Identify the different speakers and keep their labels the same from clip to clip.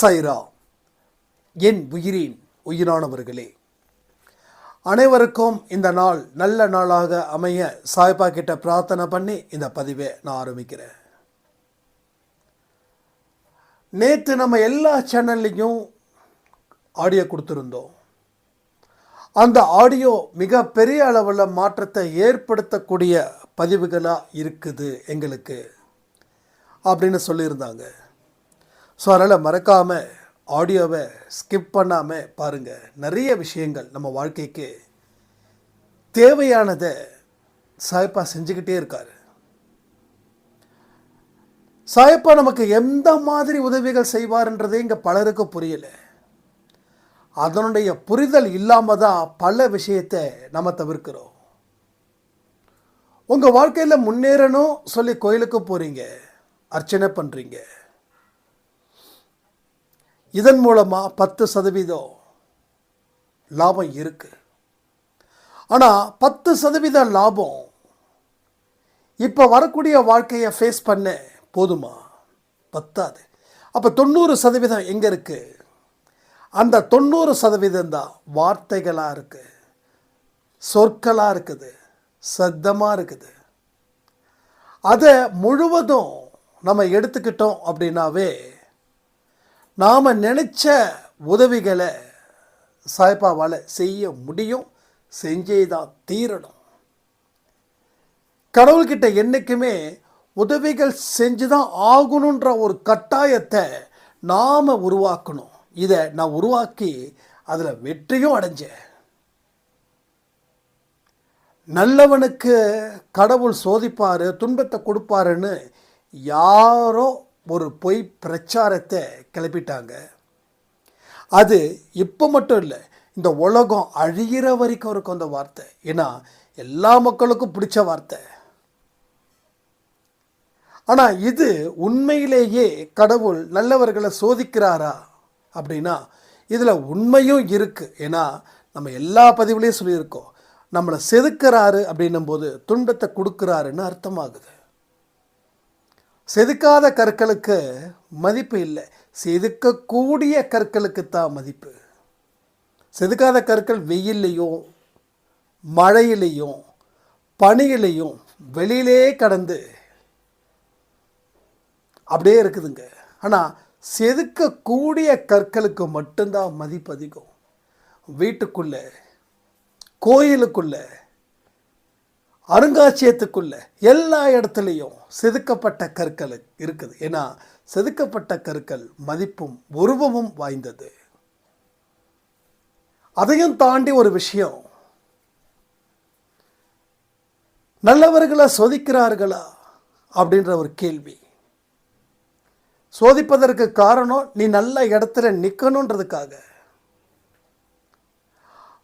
Speaker 1: சைரா என் உயிரின் உயிரானவர்களே. அனைவருக்கும் இந்த நாள் நல்ல நாளாக அமைய சாய்பா கிட்ட பிரார்த்தனை பண்ணி இந்த பதிவை நான் ஆரம்பிக்கிறேன். நேற்று நம்ம எல்லா சேனல்லையும் ஆடியோ கொடுத்துருந்தோம். அந்த ஆடியோ மிக பெரிய அளவில் மாற்றத்தை ஏற்படுத்தக்கூடிய பதிவுகளாக இருக்குது எங்களுக்கு அப்படின்னு சொல்லியிருந்தாங்க. ஸோ அதனால் மறக்காமல் ஆடியோவை ஸ்கிப் பண்ணாமல் பாருங்கள் நிறைய விஷயங்கள் நம்ம வாழ்க்கைக்கு தேவையானதை சாயப்பா செஞ்சுக்கிட்டே இருக்கார். சாயப்பா நமக்கு எந்த மாதிரி உதவிகள் செய்வார்ன்றதே இங்கே பலருக்கு புரியலை. அதனுடைய புரிதல் இல்லாமல் தான் பல விஷயத்தை நம்ம தவிர்க்கிறோம். உங்கள் வாழ்க்கையில் முன்னேறணும் சொல்லி கோயிலுக்கு போகிறீங்க அர்ச்சனை பண்ணுறீங்க இதன் மூலமாக பத்து சதவீதம் லாபம் இருக்குது ஆனால் பத்து சதவீத லாபம் இப்போ வரக்கூடிய வாழ்க்கையை ஃபேஸ் பண்ண போதுமா? பத்தாது. அப்போ தொண்ணூறு சதவீதம் எங்கே இருக்குது அந்த தொண்ணூறு சதவீதம் தான் வார்த்தைகளாக இருக்குது சொற்களாக இருக்குது. சத்தமாக இருக்குது. அதை முழுவதும் நம்ம எடுத்துக்கிட்டோம் அப்படின்னாவே நாம் நினச்ச உதவிகளை சாய்பாவால் செய்ய முடியும். செஞ்சே தான் தீரணும். கடவுள்கிட்ட என்றைக்குமே உதவிகள் செஞ்சு தான் ஆகணுன்ற ஒரு கட்டாயத்தை நாம் உருவாக்கணும். இதை நான் உருவாக்கி அதில் வெற்றியும் அடைஞ்சேன். நல்லவனுக்கு கடவுள் சோதிப்பார் துன்பத்தை கொடுப்பாருன்னு யாரோ ஒரு பொய் பிரச்சாரத்தை கிளப்பிட்டாங்க. அது இப்போ மட்டும் இல்லை இந்த உலகம் அழிகிற வரைக்கும் இருக்கும் அந்த வார்த்தை. ஏன்னா எல்லா மக்களுக்கும் பிடிச்ச வார்த்தை. ஆனால் இது உண்மையிலேயே கடவுள் நல்லவர்களை சோதிக்கிறாரா அப்படின்னா இதில் உண்மையும் இருக்குது ஏன்னா நம்ம எல்லா பதிவுலேயும் சொல்லியிருக்கோம். நம்மளை செதுக்கிறாரு அப்படின்னும் போது துன்பத்தை கொடுக்குறாருன்னு அர்த்தமாகுது. செதுக்காத கற்களுக்கு மதிப்பு இல்லை. செதுக்கக்கூடிய கற்களுக்கு தான் மதிப்பு. செதுக்காத கற்கள் வெயில்லையும் மழையிலையும் பனியிலையும் வெளியிலே கடந்து அப்படியே இருக்குதுங்க. ஆனால் செதுக்கக்கூடிய கற்களுக்கு மட்டும்தான் மதிப்பு அதிகம். வீட்டுக்குள்ளே கோயிலுக்குள்ளே அருங்காட்சியத்துக்குள்ள எல்லா இடத்துலையும் செதுக்கப்பட்ட கற்கள் இருக்குது. ஏன்னா செதுக்கப்பட்ட கற்கள் மதிப்பும் உருவமும் வாய்ந்தது. அதையும் தாண்டி ஒரு விஷயம். நல்லவர்களை சோதிக்கிறார்களா அப்படின்ற ஒரு கேள்வி. சோதிப்பதற்கு காரணம் நீ நல்ல இடத்துல நிற்கணுன்றதுக்காக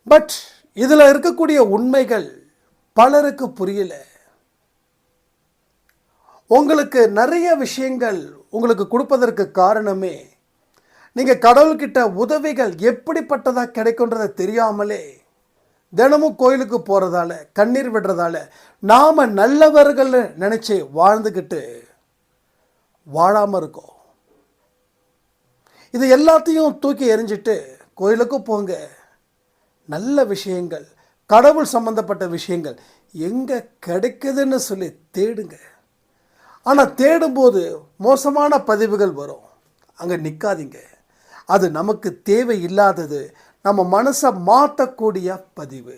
Speaker 1: பட் இதில் இருக்கக்கூடிய உண்மைகள் பலருக்கு புரியல. உங்களுக்கு நிறைய விஷயங்கள் உங்களுக்கு கொடுப்பதற்கு காரணமே நீங்கள் கடவுள்கிட்ட உதவிகள் எப்படிப்பட்டதாக கிடைக்குன்றதை தெரியாமலே தினமும் கோயிலுக்கு போகிறதால கண்ணீர் விடுறதால நாம் நல்லவர்கள் நினச்சி வாழ்ந்துக்கிட்டு வாழாமல் இருக்கோம். இது எல்லாத்தையும் தூக்கி எறிஞ்சிட்டு கோயிலுக்கு போங்க. நல்ல விஷயங்கள் கடவுள் சம்பந்தப்பட்ட விஷயங்கள் எங்கே கிடைக்குதுன்னு சொல்லி தேடுங்க. ஆனால் தேடும்போது மோசமான பதிவுகள் வரும். அங்கே நிற்காதீங்க அது நமக்கு தேவை இல்லாதது நம்ம மனசை மாற்றக்கூடிய பதிவு.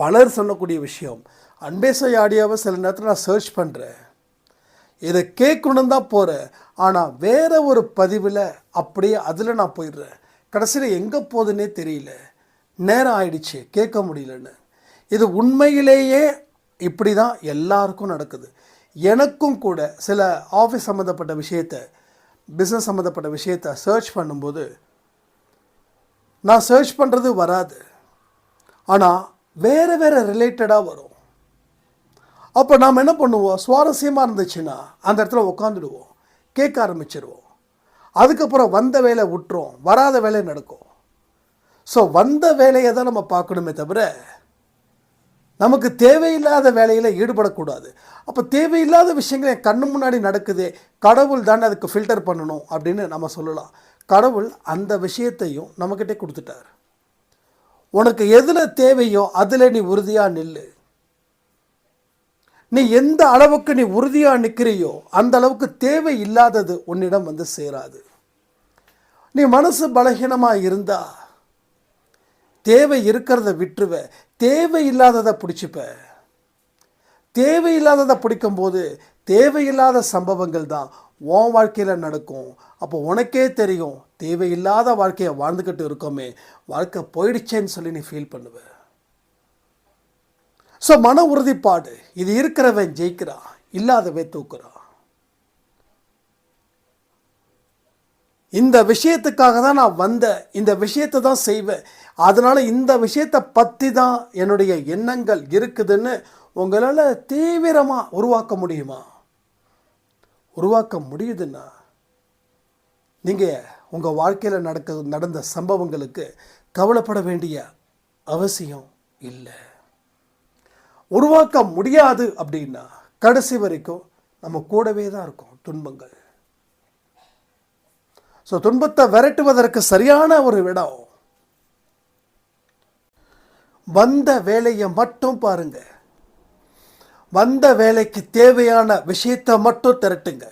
Speaker 1: பலர் சொல்லக்கூடிய விஷயம் அன்பேசை ஆடியோவை சில நேரத்தில் நான் சர்ச் பண்ணுறேன் இதை கேட்கணும் தான் போகிறேன் ஆனால் வேற ஒரு பதிவில் அப்படியே அதில் நான் போயிடுறேன். கடைசியில் எங்கே போகுதுன்னே தெரியல. நேரம் ஆயிடுச்சு கேட்க முடியலன்னு. இது உண்மையிலேயே இப்படி தான் எல்லாருக்கும் நடக்குது. எனக்கும் கூட சில ஆஃபீஸ் சம்மந்தப்பட்ட விஷயத்தை பிஸ்னஸ் சம்மந்தப்பட்ட விஷயத்தை சர்ச் பண்ணும்போது நான் சர்ச் பண்ணுறது வராது. ஆனால் வேறு வேறு ரிலேட்டடாக வரும். அப்போ நாம் என்ன பண்ணுவோம்? சுவாரஸ்யமாக இருந்துச்சுன்னா அந்த இடத்துல உட்காந்துடுவோம் கேட்க ஆரம்பிச்சிடுவோம் அதுக்கப்புறம் வந்த வேலை விட்டுரும். வராத வேலை நடக்கும். ஸோ வந்த வேலையை தான் நம்ம பார்க்கணுமே தவிர நமக்கு தேவையில்லாத வேலையில் ஈடுபடக்கூடாது. அப்போ தேவையில்லாத விஷயங்கள் என் கண்ணு முன்னாடி நடக்குது கடவுள் தானே அதுக்கு ஃபில்டர் பண்ணணும் அப்படின்னு நம்ம சொல்லலாம். கடவுள் அந்த விஷயத்தையும் நம்மக்கிட்டே கொடுத்துட்டார். உனக்கு எதில் தேவையோ அதில் நீ உறுதியாக நில்லு. நீ எந்த அளவுக்கு நீ உறுதியாக நிற்கிறியோ அந்த அளவுக்கு தேவை இல்லாதது உன்னிடம் வந்து சேராது. நீ மனசு பலகீனமாக இருந்தால் தேவை இருக்கிறத விட்டுருவ. தேவையில்லாததை பிடிச்சிப்ப. தேவையில்லாததை பிடிக்கும்போது தேவையில்லாத சம்பவங்கள் தான் உன் வாழ்க்கையில் நடக்கும். அப்போ உனக்கே தெரியும் தேவையில்லாத வாழ்க்கையை வாழ்ந்துக்கிட்டு இருக்கோமே. வாழ்க்கை போயிடுச்சேன்னு சொல்லி நீ ஃபீல் பண்ணுவ. ஸோ மன உறுதிப்பாடு. இது இருக்கிறவன் ஜெயிக்கிறான் இல்லாதவன் தூக்குறான். இந்த விஷயத்துக்காக தான் நான் வந்தேன். இந்த விஷயத்தை தான் செய்வேன். அதனால் இந்த விஷயத்தை பற்றி தான் என்னுடைய எண்ணங்கள் இருக்குதுன்னு உங்களால் தீவிரமாக உருவாக்க முடியுமா? உருவாக்க முடியுதுன்னா நீங்கள் உங்கள் வாழ்க்கையில் நடக்க நடந்த சம்பவங்களுக்கு கவலைப்பட வேண்டிய அவசியம் இல்லை. உருவாக்க முடியாது அப்படின்னா கடைசி வரைக்கும் நம்ம கூடவே தான் இருக்கும் துன்பங்கள். ஸோ துன்பத்தை விரட்டுவதற்கு சரியான ஒரு இடம் வந்த வேலையை மட்டும் பாருங்க. வந்த வேலைக்கு தேவையான விஷயத்தை மட்டும் திரட்டுங்க.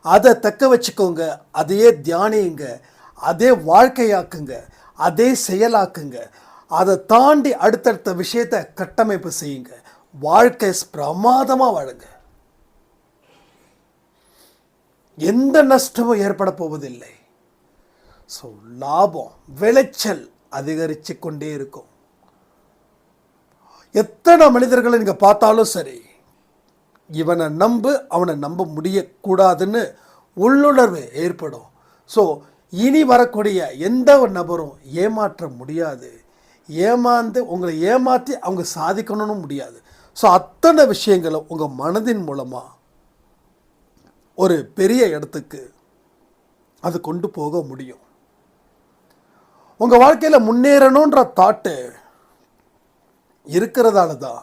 Speaker 1: அதை தக்க வச்சுக்கோங்க. அதையே தியானியுங்க. அதே வாழ்க்கையாக்குங்க. அதே செயலாக்குங்க. அதை தாண்டி அடுத்தடுத்த விஷயத்தை கட்டமைப்பு செய்யுங்க. வாழ்க்கை பிரமாதமாக வாழுங்க. எந்த நஷ்டமும் ஏற்பட போவதில்லை. ஸோ லாபம் விளைச்சல் அதிகரித்து கொண்டே இருக்கும். எத்தனை மனிதர்களை நீங்கள் பார்த்தாலும் சரி இவனை நம்பு அவனை நம்ப முடியக்கூடாதுன்னு உள்ளுணர்வு ஏற்படும். ஸோ இனி வரக்கூடிய எந்த ஒரு நபரும் ஏமாற்ற முடியாது. ஏமாந்து உங்களை ஏமாற்றி அவங்க சாதிக்கணும்னு முடியாது. ஸோ அத்தனை விஷயங்களும் உங்கள் மனதின் மூலமாக ஒரு பெரிய இடத்துக்கு அது கொண்டு போக முடியும். உங்கள் வாழ்க்கையில் முன்னேறணுன்ற தாட்டு இருக்கிறதால தான்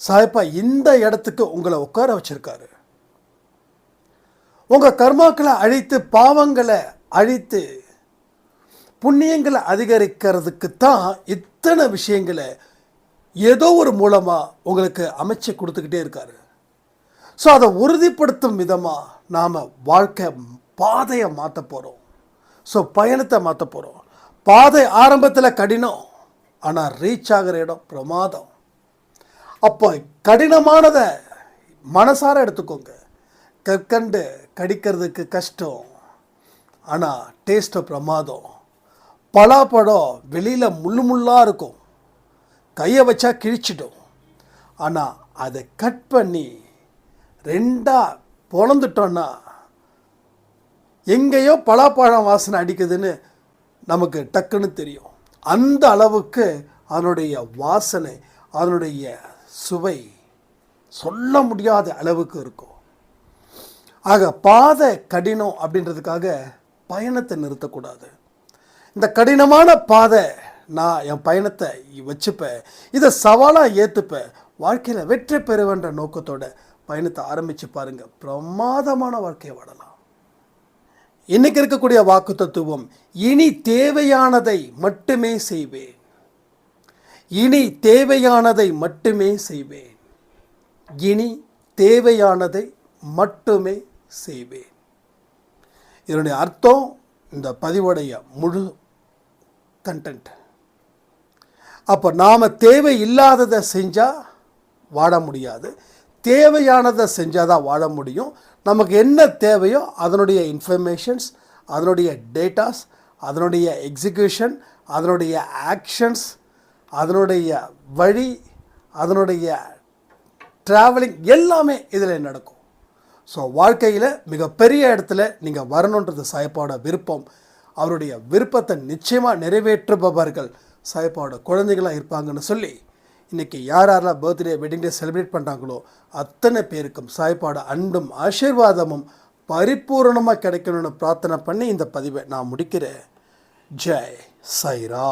Speaker 1: சாஹிப்பா இந்த இடத்துக்கு உங்களை உட்கார வச்சிருக்காரு. உங்கள் கர்மாக்களை அழித்து பாவங்களை அழித்து புண்ணியங்களை அதிகரிக்கிறதுக்கு தான் இத்தனை விஷயங்களை ஏதோ ஒரு மூலமாக உங்களுக்கு அமைச்சு கொடுத்துக்கிட்டே இருக்காரு. ஸோ அதை உறுதிப்படுத்தும் விதமாக நாம் வாழ்க்கை பாதையை மாற்ற போகிறோம் ஸோ பயணத்தை மாற்ற போகிறோம் பாதை ஆரம்பத்தில் கடினம் ஆனால் ரீச் ஆகிற இடம் பிரமாதம். அப்போ கடினமானதை மனசார எடுத்துக்கோங்க. கற்கண்டு கடிக்கிறதுக்கு கஷ்டம் ஆனால் டேஸ்ட்டு பிரமாதம். பலாப்பழம் வெளியில் முள்ளு முள்ளாக இருக்கும். கையை வச்சா கிழிச்சிடும். ஆனால் அதை கட் பண்ணி ரெண்டாக பொழந்துட்டோன்னா எங்கேயோ பலாப்பழம் வாசனை அடிக்குதுன்னு நமக்கு டக்குன்னு தெரியும். அந்த அளவுக்கு அதனுடைய வாசனை அதனுடைய சுவை சொல்ல முடியாத அளவுக்கு இருக்கும். ஆக பாதை கடினம் அப்படின்றதுக்காக பயணத்தை நிறுத்தக்கூடாது. இந்த கடினமான பாதை நான் என் பயணத்தை வச்சுப்பேன். இதை சவாலாக ஏற்றுப்பேன் வாழ்க்கையில் வெற்றி பெறுவேன்ற நோக்கத்தோட பயணத்தை ஆரம்பித்து பாருங்கள் பிரமாதமான வாழ்க்கையை வாழலாம். இன்னைக்கு இருக்கக்கூடிய வாக்கு தத்துவம் இனி தேவையானதை மட்டுமே செய்வேன். இனி தேவையானதை மட்டுமே செய்வேன். இனி தேவையானதை மட்டுமே செய்வேன். இதனுடைய அர்த்தம் இந்த பதிவுடைய முழு கண்டென்ட் அப்போ நாம் தேவை இல்லாததை செஞ்சால் வாட முடியாது. தேவையானதை செஞ்சால் தான் வாழ முடியும். நமக்கு என்ன தேவையோ அதனுடைய இன்ஃபர்மேஷன்ஸ் அதனுடைய டேட்டாஸ் அதனுடைய எக்ஸிக்யூஷன் அதனுடைய ஆக்ஷன்ஸ் அதனுடைய வழி அதனுடைய ட்ராவலிங் எல்லாமே இதில் நடக்கும். ஸோ வாழ்க்கையில் மிகப்பெரிய இடத்துல நீங்கள் வரணுன்றது சாயப்பாட விருப்பம். அவருடைய விருப்பத்தை நிச்சயமாக நிறைவேற்றுபவர்கள் சாயப்பாவோட குழந்தைகளாக இருப்பாங்கன்னு சொல்லி இன்றைக்கி யார் யாரெல்லாம் பர்த்டே வெட்டிங் டே செலிப்ரேட் பண்ணுறாங்களோ அத்தனை பேருக்கும் சாய்ப்பாட அன்பும் ஆசீர்வாதமும் பரிபூரணமாக கிடைக்கணும்னு பிரார்த்தனை பண்ணி இந்த பதிவை நான் முடிக்கிறேன். ஜெய் சைரா